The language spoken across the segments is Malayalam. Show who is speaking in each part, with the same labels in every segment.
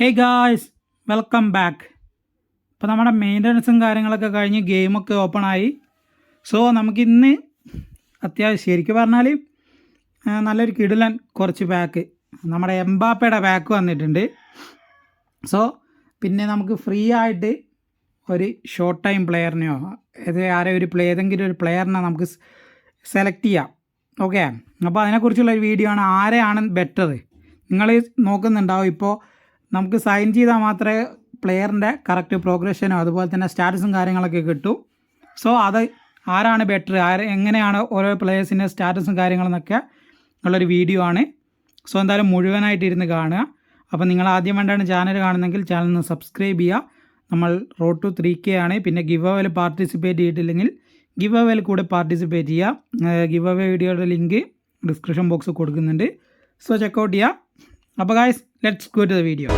Speaker 1: ഹേ ഗായ്സ് വെൽക്കം ബാക്ക് ഇപ്പോൾ നമ്മുടെ മെയിന്റനൻസും കാര്യങ്ങളൊക്കെ കഴിഞ്ഞ് ഗെയിമൊക്കെ ഓപ്പൺ ആയി. സോ നമുക്കിന്ന് അത്യാവശ്യം ശരിക്കും പറഞ്ഞാൽ നല്ലൊരു കിടിലൻ കുറച്ച് ബാക്ക് നമ്മുടെ എംബാപ്പയുടെ ബാക്ക് വന്നിട്ടുണ്ട്. സോ പിന്നെ നമുക്ക് ഫ്രീ ആയിട്ട് ഒരു ഷോർട്ട് ടൈം പ്ലെയറിനെയോ ഇത് ആരെ ഒരു പ്ലേ ഏതെങ്കിലും ഒരു പ്ലെയറിനെ നമുക്ക് സെലക്ട് ചെയ്യാം. ഓക്കെ അപ്പോൾ അതിനെക്കുറിച്ചുള്ള ഒരു വീഡിയോ ആണ് ആരെയാണ് ബെറ്റർ നിങ്ങൾ നോക്കുന്നുണ്ടാവും ഇപ്പോൾ നമുക്ക് സൈൻ ചെയ്താൽ മാത്രമേ പ്ലെയറിന്റെ കറക്റ്റ് പ്രോഗ്രഷനും അതുപോലെ തന്നെ സ്റ്റാറ്റസും കാര്യങ്ങളൊക്കെ കിട്ടൂ. സോ അത് ആരാണ് ബെറ്റർ ആര് എങ്ങനെയാണ് ഓരോ പ്ലെയേഴ്സിന്റെ സ്റ്റാറ്റസും കാര്യങ്ങളെന്നൊക്കെ ഉള്ളൊരു വീഡിയോ ആണ്. സോ എന്തായാലും മുഴുവനായിട്ട് ഇരുന്ന് കാണുക. അപ്പോൾ നിങ്ങൾ ആദ്യം വേണ്ടാണ് ചാനൽ കാണുന്നെങ്കിൽ ചാനൽ ഒന്ന് സബ്സ്ക്രൈബ് ചെയ്യുക. നമ്മൾ റോഡ് ടു ത്രീ കെ ആണ്. പിന്നെ ഗിവ് അവയിൽ പാർട്ടിസിപ്പേറ്റ് ചെയ്തിട്ടില്ലെങ്കിൽ ഗിവ് അവയിൽ കൂടെ പാർട്ടിസിപ്പേറ്റ് ചെയ്യുക. ഗിവ് അവേ വീഡിയോയുടെ ലിങ്ക് ഡിസ്ക്രിപ്ഷൻ ബോക്സ് കൊടുക്കുന്നുണ്ട്. സോ ചെക്കൗട്ട് ചെയ്യുക. അപ്പോൾ guys let's go to the video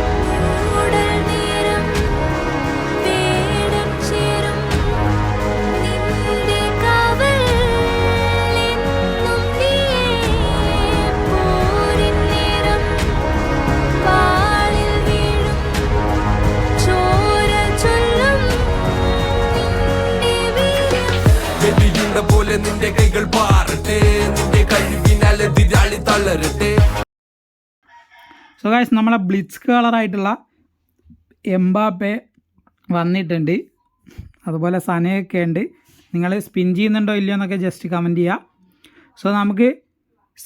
Speaker 1: guys നമ്മളെ ബ്ലിറ്റ്സ് കളറായിട്ടുള്ള എംബാപ്പെ വന്നിട്ടുണ്ട്. അതുപോലെ സനയൊക്കെ ഉണ്ട്. നിങ്ങൾ സ്പിൻ ചെയ്യുന്നുണ്ടോ ഇല്ലയോ എന്നൊക്കെ ജസ്റ്റ് കമന്റ് ചെയ്യുക സോ നമുക്ക്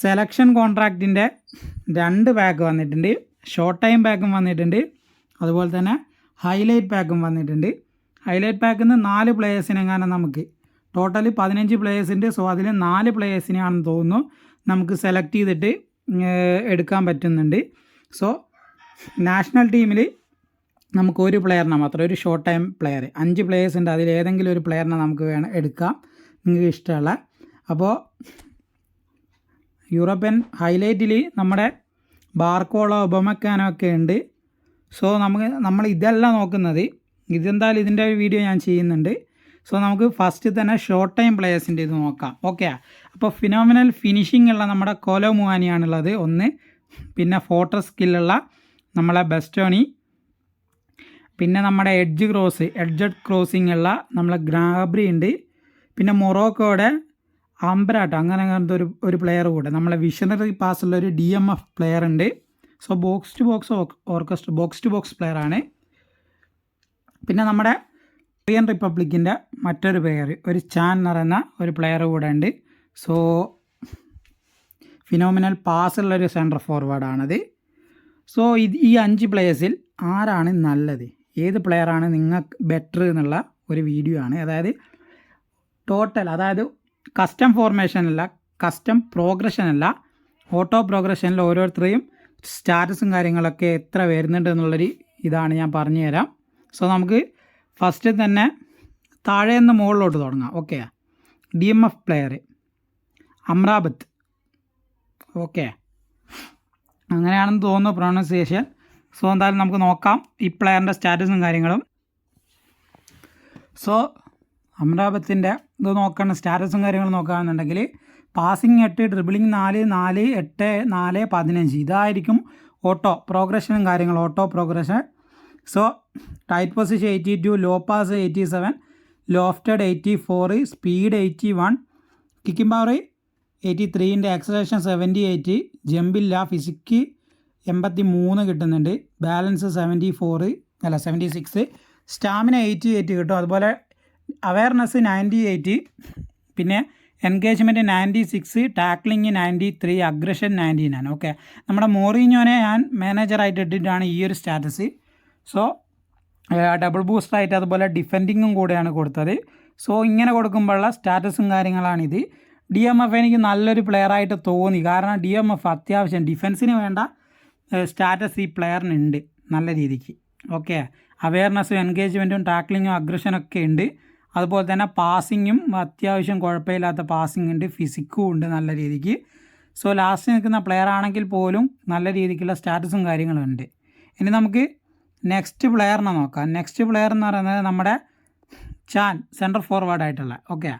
Speaker 1: സെലക്ഷൻ കോൺട്രാക്റ്റിന്റെ രണ്ട് പാക്ക് വന്നിട്ടുണ്ട്. ഷോർട്ട് ടൈം പാക്കും വന്നിട്ടുണ്ട്. അതുപോലെ തന്നെ ഹൈലൈറ്റ് പാക്കും വന്നിട്ടുണ്ട്. ഹൈലൈറ്റ് പാക്കിൽ നിന്ന് നാല് പ്ലേയേഴ്സിനെങ്ങാനും നമുക്ക്. ടോട്ടൽ പതിനഞ്ച് പ്ലേയേഴ്സിന്റെ സോ അതിൽ നാല് പ്ലേയേഴ്സിനെയാണെന്ന് തോന്നുന്നു. നമുക്ക് സെലക്ട് ചെയ്തിട്ട് എടുക്കാൻ പറ്റുന്നുണ്ട്. സോ നാഷണൽ ടീമിൽ നമുക്ക് ഒരു പ്ലെയറിനെ മാത്രം ഒരു ഷോർട്ട് ടൈം പ്ലെയർ അഞ്ച് പ്ലെയേഴ്സ് ഉണ്ട്. അതിൽ ഏതെങ്കിലും ഒരു പ്ലെയറിനെ നമുക്ക് വേണം എടുക്കാം. നിങ്ങൾക്ക് ഇഷ്ടമുള്ള. അപ്പോൾ യൂറോപ്യൻ ഹൈലൈറ്റിൽ നമ്മുടെ ബാർക്കോളോ ഒബമക്കാനോ ഒക്കെ ഉണ്ട്. സോ നമുക്ക് നമ്മൾ ഇതല്ല നോക്കുന്നത്. ഇതെന്തായാലും ഇതിന്റെ ഒരു വീഡിയോ ഞാൻ ചെയ്യുന്നുണ്ട്. സോ നമുക്ക് ഫസ്റ്റ് തന്നെ ഷോർട്ട് ടൈം പ്ലേയേഴ്സിന്റെ ഇത് നോക്കാം. ഓക്കെ അപ്പോൾ ഫിനോമിനൽ ഫിനിഷിംഗ് ഉള്ള നമ്മുടെ കോലോ മുവാനിയാണുള്ളത്. ഒന്ന് പിന്നെ ഫോട്ടോ സ്കില്ലുള്ള നമ്മളെ ബെസ്റ്റോണി പിന്നെ നമ്മുടെ എഡ്ജ് ക്രോസ് എഡ്ജഡ് ക്രോസിംഗ് ഉള്ള നമ്മളെ ഗ്രാബ്രി ഉണ്ട്. പിന്നെ മൊറോക്കോയുടെ അംബ്രാട്ടോ അങ്ങനെ അങ്ങനത്തെ ഒരു ഒരു പ്ലെയർ കൂടെ. നമ്മളെ വിഷണറി പാസ്സുള്ള ഒരു ഡി എം എഫ് പ്ലെയർ ഉണ്ട്. So box to box orchestra box to box player ആണ്. പിന്നെ നമ്മുടെ കൊറിയൻ റിപ്പബ്ലിക്കിന്റെ മറ്റൊരു പ്ലെയർ ഒരു ചാൻ പറയുന്ന ഒരു പ്ലെയർ കൂടെ ഉണ്ട്. സോ ഫിനോമിനൽ പാസ്സുള്ളൊരു സെന്റർ ഫോർവേഡാണത് സോ ഇത് ഈ അഞ്ച് പ്ലേയേഴ്സിൽ ആരാണ് നല്ലത്? ഏത് പ്ലെയറാണ് നിങ്ങൾക്ക് ബെറ്റർ എന്നുള്ള ഒരു വീഡിയോ ആണ്. അതായത് ടോട്ടൽ അതായത് കസ്റ്റം ഫോർമേഷനല്ല കസ്റ്റം പ്രോഗ്രഷനല്ല ഓട്ടോ പ്രോഗ്രഷനിൽ ഓരോരുത്തരെയും സ്റ്റാറ്റസും കാര്യങ്ങളൊക്കെ എത്ര വരുന്നുണ്ട് എന്നുള്ളൊരു ഇതാണ് ഞാൻ പറഞ്ഞു തരാം. സോ നമുക്ക് ഫസ്റ്റ് തന്നെ താഴെ നിന്ന് മുകളിലോട്ട് തുടങ്ങാം. Okay D M F player Amrabat okay. അങ്ങനെയാണെന്ന് തോന്നുന്നു പ്രൊണൗൺസിയേഷൻ സോ എന്തായാലും നമുക്ക് നോക്കാം. ഈ പ്ലെയറിന്റെ സ്റ്റാറ്റസും കാര്യങ്ങളും. സോ അമിതാഭത്തിന്റെ ഇത് നോക്കണം സ്റ്റാറ്റസും കാര്യങ്ങളും നോക്കുകയാണെന്നുണ്ടെങ്കിൽ പാസിങ് എട്ട് ഡ്രിബിളിങ് നാല് നാല് എട്ട് നാല് പതിനഞ്ച്. ഇതായിരിക്കും ഓട്ടോ പ്രോഗ്രഷനും കാര്യങ്ങളും auto progression so tight position eighty two low pass eighty seven lofted eighty four speed eighty one kicking power eighty ത്രീന്റെ acceleration seventy eight ജമ്പില്ല ഫിസിക്ക് എൺപത്തി മൂന്ന് കിട്ടുന്നുണ്ട്. ബാലൻസ് സെവന്റി ഫോറ് അല്ല seventy six stamina eighty eight കിട്ടും. അതുപോലെ അവയർനെസ് നയന്റി എയ്റ്റ് പിന്നെ engagement ninety six tackling ninety three aggression ninety nine okay നമ്മുടെ മോറിഞ്ഞോനെ ഞാൻ മാനേജറായിട്ട് ഇട്ടിട്ടാണ് ഈ ഒരു സ്റ്റാറ്റസ് സോ ഡബിൾ ബൂസ്റ്ററായിട്ട് അതുപോലെ ഡിഫെൻഡിങ്ങും കൂടെയാണ് കൊടുത്തത്. സോ ഇങ്ങനെ കൊടുക്കുമ്പോഴുള്ള സ്റ്റാറ്റസും കാര്യങ്ങളാണിത്. ഡി എം എഫ് എനിക്ക് നല്ലൊരു പ്ലെയറായിട്ട് തോന്നി. കാരണം ഡി എം എഫ് അത്യാവശ്യം ഡിഫൻസിന് വേണ്ട സ്റ്റാറ്റസ് ഈ പ്ലെയറിനുണ്ട് നല്ല രീതിക്ക്. ഓക്കെ അവയർനെസ്സും എൻഗേജ്മെന്റും ടാക്ലിങ്ങും അഗ്രഷനൊക്കെ ഉണ്ട്. അതുപോലെ തന്നെ പാസിങ്ങും അത്യാവശ്യം കുഴപ്പമില്ലാത്ത പാസിംഗ് ഉണ്ട് ഫിസിക്കും ഉണ്ട് നല്ല രീതിക്ക്. സോ ലാസ്റ്റ് നിൽക്കുന്ന പ്ലെയർ ആണെങ്കിൽ പോലും നല്ല രീതിക്കുള്ള സ്റ്റാറ്റസും കാര്യങ്ങളും ഉണ്ട്. ഇനി നമുക്ക് നെക്സ്റ്റ് പ്ലെയറിനെ നോക്കാം. നെക്സ്റ്റ് പ്ലെയർ എന്ന് പറയുന്നത് നമ്മുടെ ചാൻ സെന്റർ ഫോർവേഡ് ആയിട്ടുള്ള. ഓക്കെ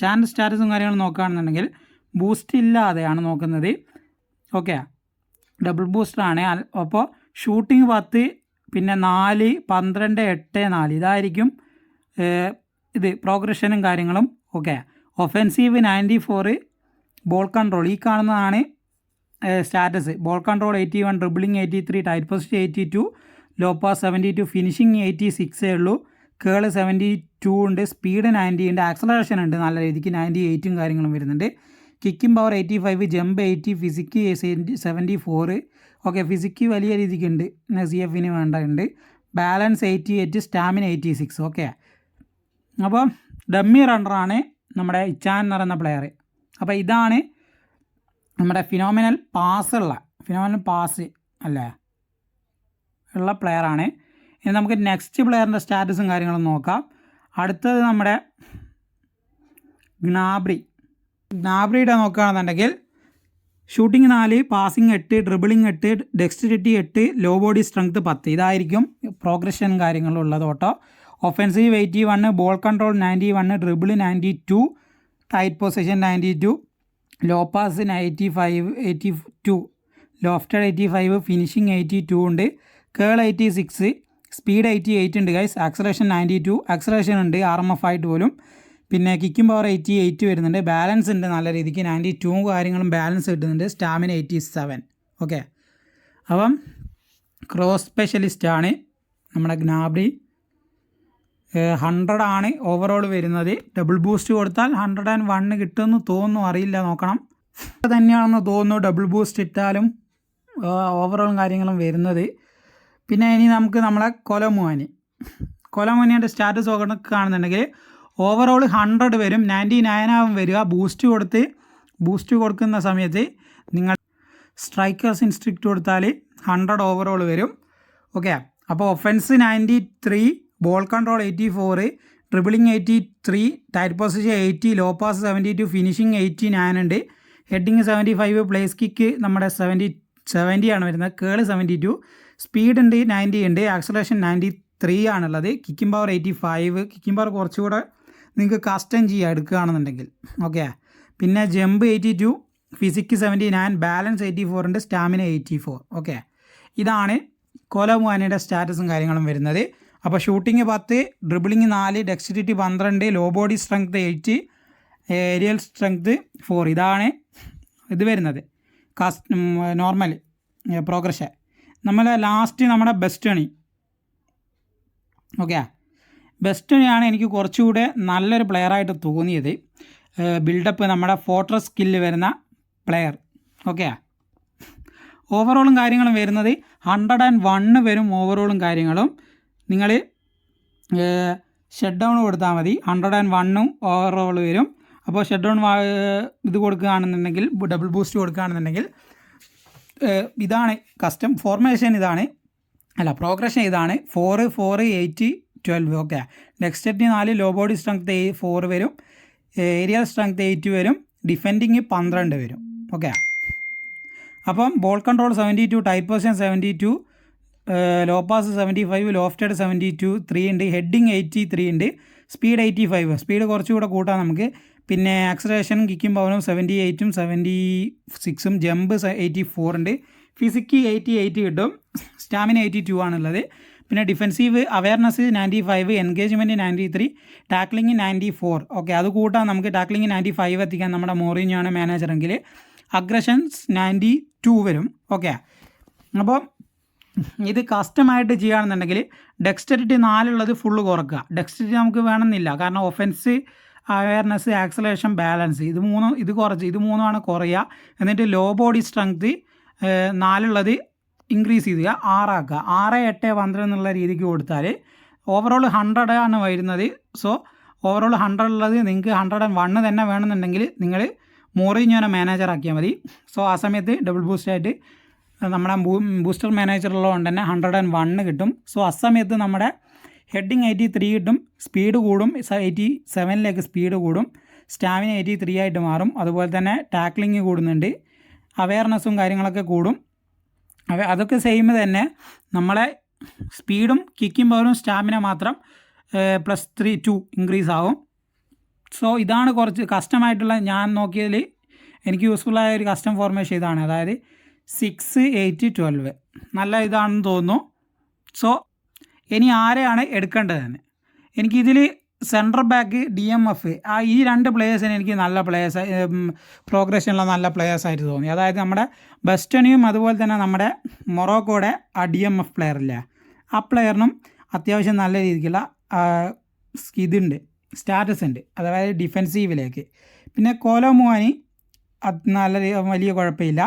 Speaker 1: ചാന്റെ സ്റ്റാറ്റസും കാര്യങ്ങളും നോക്കുകയാണെന്നുണ്ടെങ്കിൽ ബൂസ്റ്റ് ഇല്ലാതെയാണ് നോക്കുന്നത്. ഓക്കെ ഡബിൾ ബൂസ്റ്ററാണ് അപ്പോൾ ഷൂട്ടിംഗ് പത്ത് പിന്നെ നാല് പന്ത്രണ്ട് എട്ട് നാല്. ഇതായിരിക്കും ഇത് പ്രോഗ്രഷനും കാര്യങ്ങളും. Okay offensive ninety four ball control ഈ കാണുന്നതാണ് status ball control eighty one dribbling eighty three tight post eighty two low pass seventy two finishing eighty സിക്സേ ഉള്ളൂ. കേൾ സെവന്റി ടു ഉണ്ട്. സ്പീഡ് നയന്റി ഉണ്ട്. ആക്സലറേഷൻ ഉണ്ട് നല്ല രീതിക്ക്. നയന്റി എയ്റ്റും കാര്യങ്ങളും വരുന്നുണ്ട്. Kicking power eighty five jump eighty physique seventy four okay physique വലിയ രീതിക്ക് ഉണ്ട്. സി എഫിന് വേണ്ട ഉണ്ട് balance eighty eight stamina eighty six okay അപ്പോൾ ഡമ്മി റണ്ണറാണ് നമ്മുടെ ഇച്ചാൻ എന്ന് പറയുന്ന പ്ലെയർ അപ്പോൾ ഇതാണ് നമ്മുടെ ഫിനോമിനൽ പാസ് ഉള്ള ഫിനോമിനൽ പാസ് അല്ലേ? ഉള്ള പ്ലെയറാണ് ഇനി നമുക്ക് നെക്സ്റ്റ് പ്ലെയറിന്റെ സ്റ്റാറ്റസും കാര്യങ്ങളും നോക്കാം. അടുത്തത് നമ്മുടെ ഗ്നാബ്രി ഗ്നാബ്രിയുടെ നോക്കുകയാണെന്നുണ്ടെങ്കിൽ ഷൂട്ടിംഗ് നാല് പാസിംഗ് എട്ട് ഡ്രിബിളിംഗ് എട്ട് ഡെക്സ്റ്റിറ്റി എട്ട് ലോ ബോഡി സ്ട്രെങ്ത് പത്ത്. ഇതായിരിക്കും പ്രോഗ്രഷൻ കാര്യങ്ങളും ഉള്ളത് കേട്ടോ. Offensive eighty one ball control ninety one dribble ninety two tight position ninety two low pass eighty five eighty two lofted eighty five finishing eighty two ഉണ്ട്. Curl eighty six speed eighty eight ഉണ്ട്. Guys acceleration ninety two acceleration ഉണ്ട്. ആർ എം എഫ് ആയിട്ട് പോലും. പിന്നെ കിക്കും പവർ എയ്റ്റി എയ്റ്റ് വരുന്നുണ്ട്. ബാലൻസ് ഉണ്ട് നല്ല രീതിക്ക്. നയന്റി ടു കാര്യങ്ങളും ബാലൻസ് കിട്ടുന്നുണ്ട്. സ്റ്റാമിന എയ്റ്റി സെവൻ ഓക്കെ അപ്പം ക്രോസ് സ്പെഷ്യലിസ്റ്റ് ആണ് നമ്മുടെ ഗ്നാബ്രി. ഹൺഡ്രഡ് ആണ് ഓവറോൾ വരുന്നത്. ഡബിൾ ബൂസ്റ്റ് കൊടുത്താൽ ഹൺഡ്രഡ് ആൻഡ് വണ്ണ് കിട്ടുമെന്ന് തോന്നുന്നു. അറിയില്ല. നോക്കണം. തന്നെയാണെന്ന് തോന്നുന്നു ഡബിൾ ബൂസ്റ്റ് ഇട്ടാലും ഓവറോളും കാര്യങ്ങളും വരുന്നത്. പിന്നെ ഇനി നമുക്ക് നമ്മളെ കൊലമുവാനി. കൊലമുവാനിയുടെ സ്റ്റാറ്റസ് നോക്കുകയാണെന്നുണ്ടെങ്കിൽ ഓവറോൾ ഹൺഡ്രഡ് വരും നയന്റി നയൻ ആവും വരിക. ബൂസ്റ്റ് കൊടുത്ത് ബൂസ്റ്റ് കൊടുക്കുന്ന സമയത്ത് നിങ്ങൾ സ്ട്രൈക്കേഴ്സ് ഇൻസ്ട്രിക്റ്റ് കൊടുത്താൽ ഹൺഡ്രഡ് ഓവറോൾ വരും. ഓക്കെ അപ്പോൾ offence ninety three ball control eighty four dribbling eighty three tight position eighty low pass seventy two finishing eighty nine ഉണ്ട്. Heading seventy five place kick നമ്മുടെ സെവന്റി സെവന്റി ആണ് വരുന്നത്. കേൾ സെവന്റി ടു സ്പീഡ് ഉണ്ട് നയന്റി ഉണ്ട് ആക്സലേഷൻ നയന്റി ത്രീ ആണുള്ളത്. Kicking power eighty five kicking power കുറച്ചുകൂടെ നിങ്ങൾക്ക് കസ്റ്റം ചെയ്യുക എടുക്കുകയാണെന്നുണ്ടെങ്കിൽ. ഓക്കെ പിന്നെ jump eighty to physique seventy nine balance eighty four ഉണ്ട് സ്റ്റാമിന എയ്റ്റി ഫോർ ഓക്കെ ഇതാണ് കോലമുവാനയുടെ സ്റ്റാറ്റസും കാര്യങ്ങളും വരുന്നത്. അപ്പോൾ ഷൂട്ടിംഗ് പത്ത് ഡ്രിബിളിംഗ് നാല് ഡെക്സിറ്റിറ്റി പന്ത്രണ്ട് low body strength eight aerial strength four ഇതാണ് ഇത് വരുന്നത്. കാസ് നോർമൽ പ്രോഗ്രഷൻ നമ്മൾ ലാസ്റ്റ് നമ്മുടെ ബെസ്റ്റ് ബെസ്റ്റണി ഓക്കെ ബെസ്റ്റണിയാണ് എനിക്ക് കുറച്ചുകൂടെ നല്ലൊരു പ്ലെയറായിട്ട് തോന്നിയത്. ബിൽഡപ്പ് നമ്മുടെ ഫോട്ടർ സ്കില്ല് വരുന്ന പ്ലെയർ ഓക്കെ ഓവറോളും കാര്യങ്ങളും വരുന്നത് ഹൺഡ്രഡ് ആൻഡ് വണ്ണ് വരും ഓവറോളും കാര്യങ്ങളും. നിങ്ങൾ ഷട്ട് ഡൗൺ കൊടുത്താൽ മതി. ഹൺഡ്രഡ് ആൻഡ് വണ്ണും ഓവറോൾ വരും. അപ്പോൾ ഷട്ട് ഡൗൺ ഇത് കൊടുക്കുകയാണെന്നുണ്ടെങ്കിൽ ഡബിൾ ബൂസ്റ്റ് കൊടുക്കുകയാണെന്നുണ്ടെങ്കിൽ ഇതാണ് കസ്റ്റം ഫോർമേഷൻ ഇതാണ്. അല്ല പ്രോഗ്രഷൻ ഇതാണ്. Four four eight twelve okay next നാല് ലോ ബോഡി സ്ട്രെങ്ത് ഫോർ വരും. ഏരിയ സ്ട്രെങ്ത് എയ്റ്റ് വരും. ഡിഫെൻഡിങ് പന്ത്രണ്ട് വരും. ഓക്കെ അപ്പം ball control seventy two tight position seventy two low pass seventy five lofted seventy two three ഉണ്ട് ഹെഡിങ് എയ്റ്റി ത്രീ ഉണ്ട് സ്പീഡ് എയ്റ്റി ഫൈവ് സ്പീഡ് കുറച്ചുകൂടെ കൂട്ടാം നമുക്ക് പിന്നെ ആക്സലേഷൻ കിക്കും പവനും സെവന്റി എയ്റ്റും സെവന്റി സിക്സും ജമ്പ് എയ്റ്റി ഫോർ ഉണ്ട്. ഫിസിക്ക് എയ്റ്റി എയ്റ്റ് കിട്ടും. സ്റ്റാമിന എയ്റ്റി ടു ആണുള്ളത്. പിന്നെ defensive awareness ninety five engagement ninety three tackling ninety four okay അത് കൂട്ടാൻ നമുക്ക് ടാക്ലിംഗ് നയന്റി ഫൈവ് എത്തിക്കാൻ നമ്മുടെ മോറിഞ്ഞാണ് മാനേജറെങ്കിൽ അഗ്രഷൻസ് നയന്റി ടു വരും. ഓക്കെ അപ്പോൾ ഇത് കസ്റ്റമായിട്ട് ചെയ്യുകയാണെന്നുണ്ടെങ്കിൽ ഡെക്സ്റ്ററിറ്റി നാലുള്ളത് ഫുള്ള് കുറക്കുക. ഡെക്സ്റ്ററിറ്റി നമുക്ക് വേണമെന്നില്ല. കാരണം ഒഫൻസ് അവയർനെസ് ആക്സലേഷൻ ബാലൻസ് ഇത് മൂന്നും ഇത് കുറച്ച് ഇത് മൂന്നുമാണ് കുറയുക എന്നിട്ട് ലോ ബോഡി സ്ട്രെങ്ത് നാലുള്ളത് ഇൻക്രീസ് ചെയ്യുക ആറാക്കുക. ആറ് എട്ട് പന്ത്രണ്ട് എന്നുള്ള രീതിക്ക് കൊടുത്താൽ ഓവറോൾ ഹൺഡ്രഡ് ആണ് വരുന്നത്. സോ ഓവറോൾ ഹൺഡ്രഡ് ഉള്ളത് നിങ്ങൾക്ക് ഹൺഡ്രഡ് ആൻഡ് വണ്ണ് തന്നെ വേണമെന്നുണ്ടെങ്കിൽ നിങ്ങൾ മോറിഞ്ഞോനെ മാനേജർ ആക്കിയാൽ മതി. സോ ആ സമയത്ത് ഡബിൾ ബൂസ്റ്റായിട്ട് നമ്മുടെ ബൂസ്റ്റർ മാനേജർ ഉള്ളതുകൊണ്ട് തന്നെ ഹൺഡ്രഡ് ആൻഡ് വണ്ണ് കിട്ടും. സോ ആ സമയത്ത് നമ്മുടെ ഹെഡിങ് എയ്റ്റി ത്രീ കിട്ടും സ്പീഡ് കൂടും എയ്റ്റി സെവനിലേക്ക് സ്പീഡ് കൂടും സ്റ്റാമിന എയ്റ്റി ത്രീ ആയിട്ട് മാറും. അതുപോലെ തന്നെ ടാക്ലിങ് കൂടുന്നുണ്ട് അവയർനെസ്സും കാര്യങ്ങളൊക്കെ കൂടും. അതൊക്കെ സെയിം തന്നെ. നമ്മളെ സ്പീഡും കിക്കിംഗ് പവറും സ്റ്റാമിന മാത്രം പ്ലസ് ത്രീ ടു ഇൻക്രീസ് ആകും സോ ഇതാണ് കുറച്ച് കസ്റ്റമായിട്ടുള്ള ഞാൻ നോക്കിയതിൽ എനിക്ക് യൂസ്ഫുള്ളായ ഒരു കസ്റ്റം ഫോർമേഷൻ ഇതാണ്. അതായത് സിക്സ് എയ്റ്റ് ട്വൽവ് നല്ല ഇതാണെന്ന് തോന്നുന്നു. സോ ഇനി ആരെയാണ് എടുക്കേണ്ടതെന്ന് എനിക്കിതിൽ central back D M F ആ ഈ രണ്ട് പ്ലേയേഴ്സിന് എനിക്ക് നല്ല പ്ലേയേഴ്സ് പ്രോഗ്രഷനുള്ള നല്ല പ്ലേയേഴ്സ് ആയിട്ട് തോന്നി. അതായത് നമ്മുടെ ബെസ്റ്റണിയും അതുപോലെ തന്നെ നമ്മുടെ മൊറോക്കോയുടെ ആ ഡി എം എഫ് പ്ലെയർ ഇല്ലേ? ആ പ്ലെയറിനും അത്യാവശ്യം നല്ല രീതിക്കുള്ള ഇതുണ്ട് സ്റ്റാറ്റസ് ഉണ്ട്. അതായത് ഡിഫെൻസീവിലേക്ക് പിന്നെ കോലോ മുവാനി അത് നല്ല വലിയ കുഴപ്പമില്ല.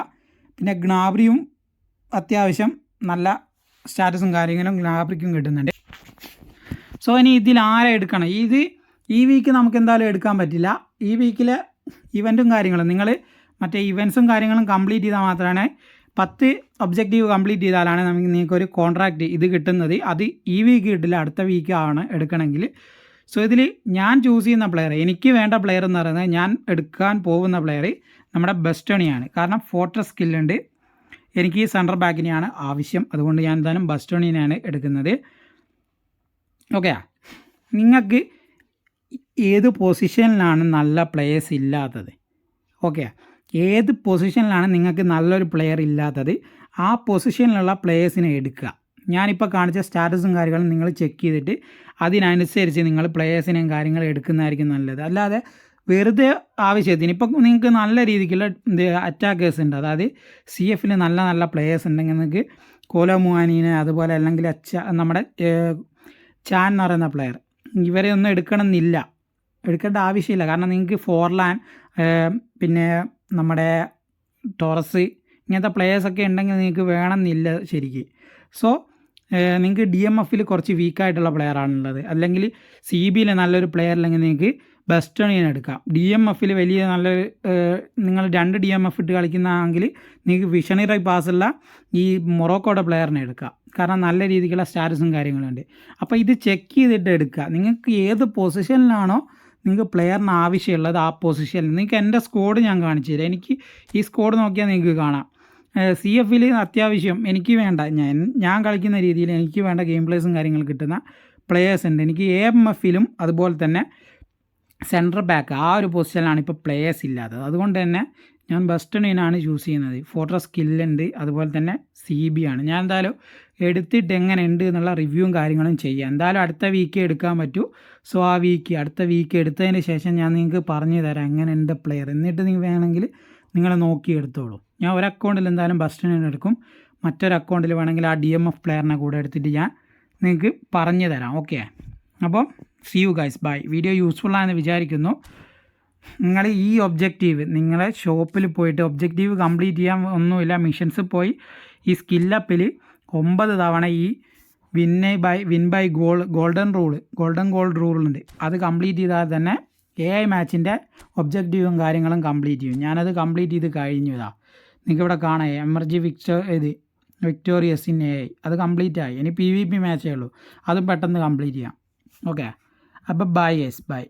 Speaker 1: പിന്നെ ഗ്നാബ്രിയും അത്യാവശ്യം നല്ല സ്റ്റാറ്റസും കാര്യങ്ങളും ലാബ്രിക്കും കിട്ടുന്നുണ്ട്. സോ ഇനി ഇതിൽ ആരെ എടുക്കണം? ഇത് ഈ വീക്ക് നമുക്ക് എന്തായാലും എടുക്കാൻ പറ്റില്ല. ഈ വീക്കിലെ ഇവന്റും കാര്യങ്ങളും. നിങ്ങൾ മറ്റേ ഇവൻസും കാര്യങ്ങളും കംപ്ലീറ്റ് ചെയ്താൽ മാത്രമാണ് പത്ത് ഒബ്ജക്റ്റീവ് കംപ്ലീറ്റ് ചെയ്താലാണ് നമുക്ക് നിങ്ങൾക്കൊരു കോൺട്രാക്റ്റ് ഇത് കിട്ടുന്നത്. അത് ഈ വീക്ക് കിട്ടില്ല അടുത്ത വീക്ക് ആണ് എടുക്കണമെങ്കിൽ. സോ ഇതിൽ ഞാൻ ചൂസ് ചെയ്യുന്ന പ്ലെയർ എനിക്ക് വേണ്ട പ്ലെയർ എന്ന് പറയുന്നത് ഞാൻ എടുക്കാൻ പോകുന്ന പ്ലെയർ നമ്മുടെ ബെസ്റ്റണിയാണ്. കാരണം ഫോട്ടോ സ്കില്ലുണ്ട് എനിക്ക് ഈ സെന്റർ ബാക്കിനെയാണ് ആവശ്യം. അതുകൊണ്ട് ഞാൻ എന്തായാലും ബസ്റ്റോണിനെയാണ് എടുക്കുന്നത്. ഓക്കെ നിങ്ങൾക്ക് ഏത് പൊസിഷനിലാണ് നല്ല പ്ലെയേഴ്സ് ഇല്ലാത്തത്? ഓക്കെ ഏത് പൊസിഷനിലാണ് നിങ്ങൾക്ക് നല്ലൊരു പ്ലെയർ ഇല്ലാത്തത്? ആ പൊസിഷനിലുള്ള പ്ലെയേഴ്സിനെ എടുക്കുക. ഞാനിപ്പോൾ കാണിച്ച സ്റ്റാറ്റസും കാര്യങ്ങളും നിങ്ങൾ ചെക്ക് ചെയ്തിട്ട് അതിനനുസരിച്ച് നിങ്ങൾ പ്ലെയേഴ്സിനെയും കാര്യങ്ങളും എടുക്കുന്നതായിരിക്കും നല്ലത്. അല്ലാതെ വെറുതെ ആവശ്യത്തിന്. ഇപ്പം നിങ്ങൾക്ക് നല്ല രീതിക്കുള്ള എന്ത് അറ്റാക്കേഴ്സ് ഉണ്ട്. അതായത് സി എഫിൽ നല്ല നല്ല പ്ലേയേഴ്സ് ഉണ്ടെങ്കിൽ നിങ്ങൾക്ക് കോലോ മുഹാനീനെ അതുപോലെ അല്ലെങ്കിൽ അച്ച നമ്മുടെ ചാൻ എന്ന് പറയുന്ന പ്ലെയർ ഇവരെ ഒന്നും എടുക്കണമെന്നില്ല. എടുക്കേണ്ട ആവശ്യമില്ല. കാരണം നിങ്ങൾക്ക് ഫോർലാൻ പിന്നെ നമ്മുടെ ടോറസ് ഇങ്ങനത്തെ പ്ലേയേഴ്സൊക്കെ ഉണ്ടെങ്കിൽ നിങ്ങൾക്ക് വേണമെന്നില്ല ശരിക്ക്. സോ നിങ്ങൾക്ക് ഡി എം എഫിൽ കുറച്ച് വീക്കായിട്ടുള്ള പ്ലെയറാണുള്ളത് അല്ലെങ്കിൽ സി ബിയിൽ നല്ലൊരു പ്ലെയർ അല്ലെങ്കിൽ നിങ്ങൾക്ക് ബെസ്റ്റണിയൻ എടുക്കാം. ഡി എം എഫിൽ വലിയ നല്ല നിങ്ങൾ രണ്ട് ഡി എം എഫ് ഇട്ട് കളിക്കുന്നതാണെങ്കിൽ നിങ്ങൾക്ക് വിഷണറി പാസ്സുള്ള ഈ മൊറോക്കോയുടെ പ്ലെയറിനെ എടുക്കാം. കാരണം നല്ല രീതിക്കുള്ള സ്റ്റാറ്റസും കാര്യങ്ങളുണ്ട് അപ്പോൾ ഇത് ചെക്ക് ചെയ്തിട്ട് എടുക്കുക. നിങ്ങൾക്ക് ഏത് പൊസിഷനിലാണോ നിങ്ങൾക്ക് പ്ലെയറിന് ആവശ്യമുള്ളത് ആ പൊസിഷനിൽ നിങ്ങൾക്ക് എന്റെ സ്കോഡ് ഞാൻ കാണിച്ചു തരാം. എനിക്ക് ഈ സ്കോഡ് നോക്കിയാൽ നിങ്ങൾക്ക് കാണാം. സി എഫിൽ അത്യാവശ്യം എനിക്ക് വേണ്ട. ഞാൻ ഞാൻ കളിക്കുന്ന രീതിയിൽ എനിക്ക് വേണ്ട ഗെയിം പ്ലേസും കാര്യങ്ങളും കിട്ടുന്ന പ്ലെയേഴ്സ് ഉണ്ട്. എനിക്ക് എ എം എഫിലും അതുപോലെ തന്നെ സെൻട്രൽ ബാക്ക് ആ ഒരു പൊസിഷനിലാണ് ഇപ്പോൾ പ്ലേയേഴ്സ് ഇല്ലാത്തത്. അതുകൊണ്ട് തന്നെ ഞാൻ ബെസ്റ്റണിനാണ് ചൂസ് ചെയ്യുന്നത്. ഫോട്ടോ സ്കില്ലുണ്ട് അതുപോലെ തന്നെ സി ബി ആണ്. ഞാൻ എന്തായാലും എടുത്തിട്ട് എങ്ങനെ ഉണ്ട് എന്നുള്ള റിവ്യൂവും കാര്യങ്ങളും ചെയ്യാം. എന്തായാലും അടുത്ത വീക്ക് എടുക്കാൻ പറ്റൂ. സോ ആ വീക്ക് അടുത്ത വീക്ക് എടുത്തതിന് ശേഷം ഞാൻ നിങ്ങൾക്ക് പറഞ്ഞു തരാം എങ്ങനെ ഉണ്ട് പ്ലെയർ എന്നിട്ട് നിങ്ങൾ വേണമെങ്കിൽ നിങ്ങൾ നോക്കി എടുത്തോളൂ. ഞാൻ ഒരു അക്കൗണ്ടിൽ എന്തായാലും ബെസ്റ്റണിന് എടുക്കും. മറ്റൊരു അക്കൗണ്ടിൽ വേണമെങ്കിൽ ആ ഡി എം എഫ് പ്ലെയറിനെ കൂടെ എടുത്തിട്ട് ഞാൻ നിങ്ങൾക്ക് പറഞ്ഞു തരാം. ഓക്കെ അപ്പോൾ see you guys bye video useful ആണെന്ന് വിചാരിക്കുന്നു. നിങ്ങൾ ഈ ഒബ്ജക്റ്റീവ് നിങ്ങളെ ഷോപ്പിൽ പോയിട്ട് ഒബ്ജക്റ്റീവ് കംപ്ലീറ്റ് ചെയ്യാൻ ഒന്നുമില്ല. മിഷൻസ് പോയി. ഈ സ്കില്ലപ്പിൽ ഒമ്പത് തവണ ഈ വിന്നെ by win by goal golden rule golden gold rule ഉണ്ട്. അത് കംപ്ലീറ്റ് ചെയ്താൽ തന്നെ എ ഐ മാച്ചിന്റെ ഒബ്ജക്റ്റീവും കാര്യങ്ങളും കംപ്ലീറ്റ് ചെയ്യും. ഞാനത് കംപ്ലീറ്റ് ചെയ്ത് കഴിഞ്ഞതാ നിങ്ങൾക്ക് ഇവിടെ കാണാം. എമർജി വിക്ടോ ഇത് വിക്ടോറിയസ് ഇൻ എ ഐ അത് കംപ്ലീറ്റ് ആയി. ഇനി പി വി പി മാച്ചേ ഉള്ളൂ. അതും പെട്ടെന്ന് കംപ്ലീറ്റ് ചെയ്യാം. ഓക്കെ അപ്പോൾ ബൈ യെസ് ബൈ